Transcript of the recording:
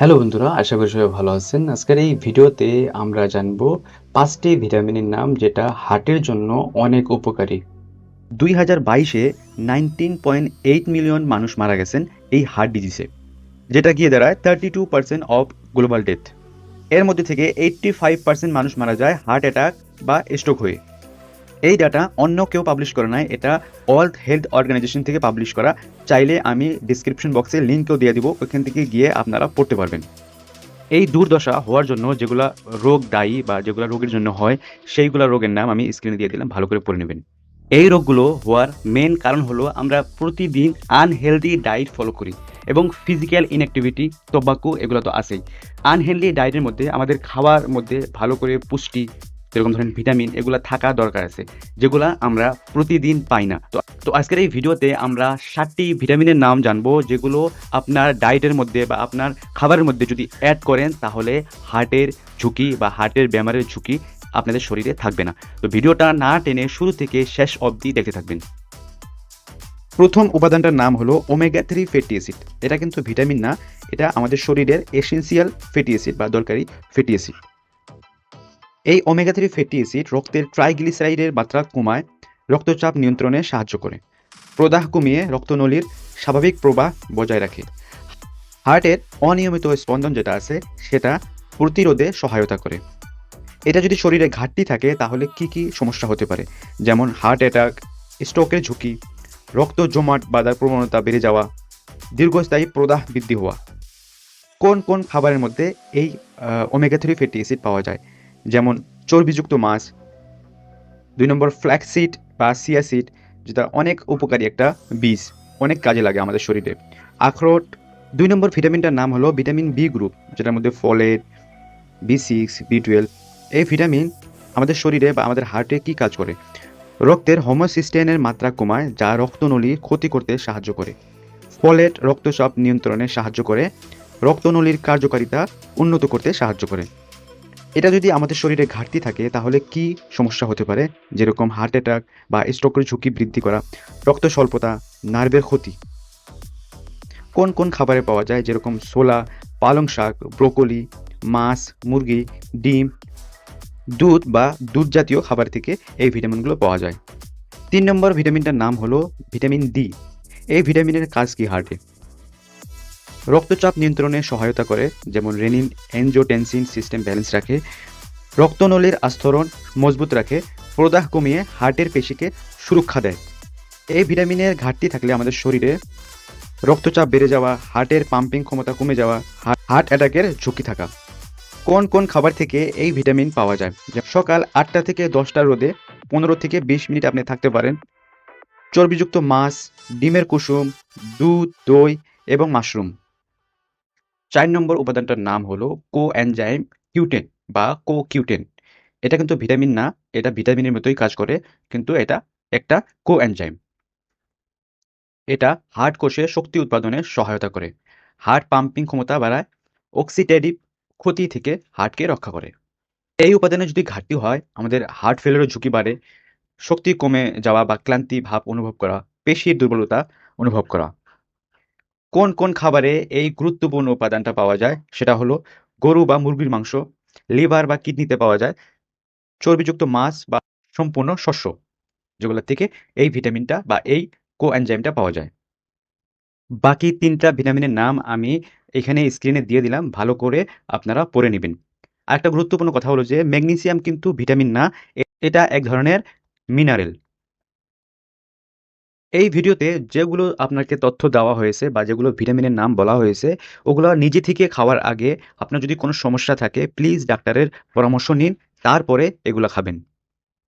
Hello বন্ধুরা, আশা করি সবাই ভালো আছেন। আজকের এই ভিডিওতে আমরা জানব পাঁচটি ভিটামিনের নাম যেটা হার্টের জন্য অনেক উপকারী। দুই হাজার বাইশে নাইনটিন পয়েন্ট এইট মিলিয়ন মানুষ মারা গেছেন এই হার্ট ডিজিজে, যেটা গিয়ে দাঁড়ায় thirty two percent of global death এর মধ্যে থেকে এইট্টি ফাইভ পার্সেন্ট মানুষ মারা যায় হার্ট অ্যাটাক বা স্ট্রোক হয়ে। এই ডাটা অন্য কেউ পাবলিশ করে নাই, এটা ওয়ার্ল্ড হেলথ অর্গানাইজেশন থেকে পাবলিশ করা। চাইলে আমি ডিসক্রিপশন বক্সে লিঙ্কও দিয়ে দিব, ওইখান থেকে গিয়ে আপনারা পড়তে পারবেন। এই দুর্দশা হওয়ার জন্য যেগুলা রোগ দায়ী বা যেগুলা রোগের জন্য হয়, সেইগুলা রোগের নাম আমি স্ক্রিনে দিয়ে দিলাম, ভালো করে পড়ে নেবেন। এই রোগগুলো হওয়ার মেন কারণ হলো আমরা প্রতিদিন আনহেলদি ডায়েট ফলো করি এবং ফিজিক্যাল ইনঅ্যাক্টিভিটি তব্বাকু এগুলো তো আছেই। আনহেলদি ডায়েটের মধ্যে আমাদের খাওয়ার মধ্যে ভালো করে পুষ্টি যেরকম ধরেন ভিটামিন, এগুলো থাকা দরকার আছে, যেগুলা আমরা প্রতিদিন পাই না। তো তো আজকের এই ভিডিওতে আমরা ষাটটি ভিটামিনের নাম জানব, যেগুলো আপনার ডায়েটের মধ্যে বা আপনার খাবারের মধ্যে যদি অ্যাড করেন, তাহলে হার্টের ঝুঁকি বা হার্টের ব্যামারের ঝুঁকি আপনাদের শরীরে থাকবে না। তো ভিডিওটা না টেনে শুরু থেকে শেষ অবধি দেখতে থাকবেন। প্রথম উপাদানটার নাম হলো ওমেগা থ্রি ফ্যাটি অ্যাসিড এটা কিন্তু ভিটামিন না, এটা আমাদের শরীরের এসেন্সিয়াল ফ্যাটি অ্যাসিড বা দরকারি ফ্যাটি অ্যাসিড এই ওমেগা থ্রি ফ্যাটি অ্যাসিড রক্তের ট্রাইগ্লিসারাইডের মাত্রা কমায়, রক্তচাপ নিয়ন্ত্রণে সাহায্য করে। প্রদাহ কমিয়ে রক্তনলীর স্বাভাবিক প্রবাহ বজায় রাখে। হার্টের অনিয়মিত স্পন্দন যেটা আছে, সেটা প্রতিরোধে সহায়তা করে। এটা যদি শরীরে ঘাটতি থাকে, তাহলে কি কি সমস্যা হতে পারে? যেমন হার্ট অ্যাটাক স্ট্রোকের ঝুঁকি, রক্ত জমাট বাঁধার প্রবণতা বেড়ে যাওয়া, দীর্ঘস্থায়ী প্রদাহ বৃদ্ধি হওয়া। কোন কোন খাবারের মধ্যে এই ওমেগা থ্রি ফ্যাটি অ্যাসিড পাওয়া যায়? যেমন চর্বিযুক্ত মাছ, দুই নম্বর ফ্ল্যাক্সিড বা সিয়াসিড যেটা অনেক উপকারী একটা বীজ, অনেক কাজে লাগে আমাদের শরীরে। আখরোট, দুই নম্বর ভিটামিনটার নাম হলো ভিটামিন বি গ্রুপ যেটার মধ্যে folate B six B twelve এই ভিটামিন আমাদের শরীরে বা আমাদের হার্টে কি কাজ করে? রক্তের হোমোসিস্টেনের মাত্রা কমায়, যা রক্তনলী ক্ষতি করতে সাহায্য করে। ফলেট রক্তচাপ নিয়ন্ত্রণে সাহায্য করে, রক্তনলীর কার্যকারিতা উন্নত করতে সাহায্য করে। এটা যদি আমাদের শরীরে ঘাটতি থাকে, তাহলে কি সমস্যা হতে পারে? যেরকম হার্ট অ্যাটাক বা স্ট্রোকের ঝুঁকি বৃদ্ধি করা, রক্ত স্বল্পতা, নার্ভের ক্ষতি। কোন কোন খাবারে পাওয়া যায়? যেরকম ছোলা, পালং শাক, ব্রোকলি, মাছ, মুরগি, ডিম, দুধ বা দুধ জাতীয় খাবার থেকে এই ভিটামিনগুলো পাওয়া যায়। তিন নম্বর ভিটামিনটার নাম হলো ভিটামিন ডি। এই ভিটামিনের কাজ কি হার্টে রক্তচাপ নিয়ন্ত্রণে সহায়তা করে, যেমন রেনিন এনজোটেনসিন সিস্টেম ব্যালেন্স রাখে, রক্তনলীর আস্তরণ মজবুত রাখে, প্রদাহ কমিয়ে হার্টের পেশিকে সুরক্ষা দেয়। এই ভিটামিনের ঘাটতি থাকলে আমাদের শরীরে রক্তচাপ বেড়ে যাওয়া, হার্টের পাম্পিং ক্ষমতা কমে যাওয়া হার্ট অ্যাটাকের ঝুঁকি থাকা। কোন কোন খাবার থেকে এই ভিটামিন পাওয়া যায়? সকাল আটটা থেকে দশটা রোদে পনেরো থেকে বিশ মিনিট আপনি থাকতে পারেন। চর্বিযুক্ত মাছ, ডিমের কুসুম, দুধ, দই এবং মাশরুম। চার নম্বর উপাদানটার নাম হলো কো অ্যানজাইম কিউটেন বা কো কিউটেন এটা কিন্তু ভিটামিন না, এটা ভিটামিনের মতোই কাজ করে, কিন্তু এটা একটা কো অ্যানজাইম এটা হার্ট কোষে শক্তি উৎপাদনে সহায়তা করে। হার্ট পাম্পিং ক্ষমতা বাড়ায় অক্সিটেটিভ ক্ষতি থেকে হার্টকে রক্ষা করে। এই উপাদানে যদি ঘাটতি হয়, আমাদের হার্ট ফেলেরও ঝুঁকি বাড়ে, শক্তি কমে যাওয়া বা ক্লান্তি ভাব অনুভব করা, পেশির দুর্বলতা অনুভব করা। কোন কোন খাবারে এই গুরুত্বপূর্ণ উপাদানটা পাওয়া যায়? সেটা হলো গরু বা মুরগির মাংস, লিভার বা কিডনিতে পাওয়া যায়, চর্বিযুক্ত মাছ বা সম্পূর্ণ শস্য, যেগুলো থেকে এই ভিটামিনটা বা এই কোএনজাইমটা পাওয়া যায়। বাকি তিনটা ভিটামিনের নাম আমি এখানে স্ক্রিনে দিয়ে দিলাম, ভালো করে আপনারা পড়ে নেবেন। আরেকটা গুরুত্বপূর্ণ কথা হলো যে, ম্যাগনেসিয়াম কিন্তু ভিটামিন না এটা এক ধরনের মিনারেল এই ভিডিওতে যেগুলো আপনাকে তথ্য দেওয়া হয়েছে বা যেগুলো ভিটামিনের নাম বলা হয়েছে, ওগুলো নিজে থেকে খাওয়ার আগে আপনার যদি কোনো সমস্যা থাকে প্লিজ ডাক্তারের পরামর্শ নিন, তারপরে এগুলো খাবেন।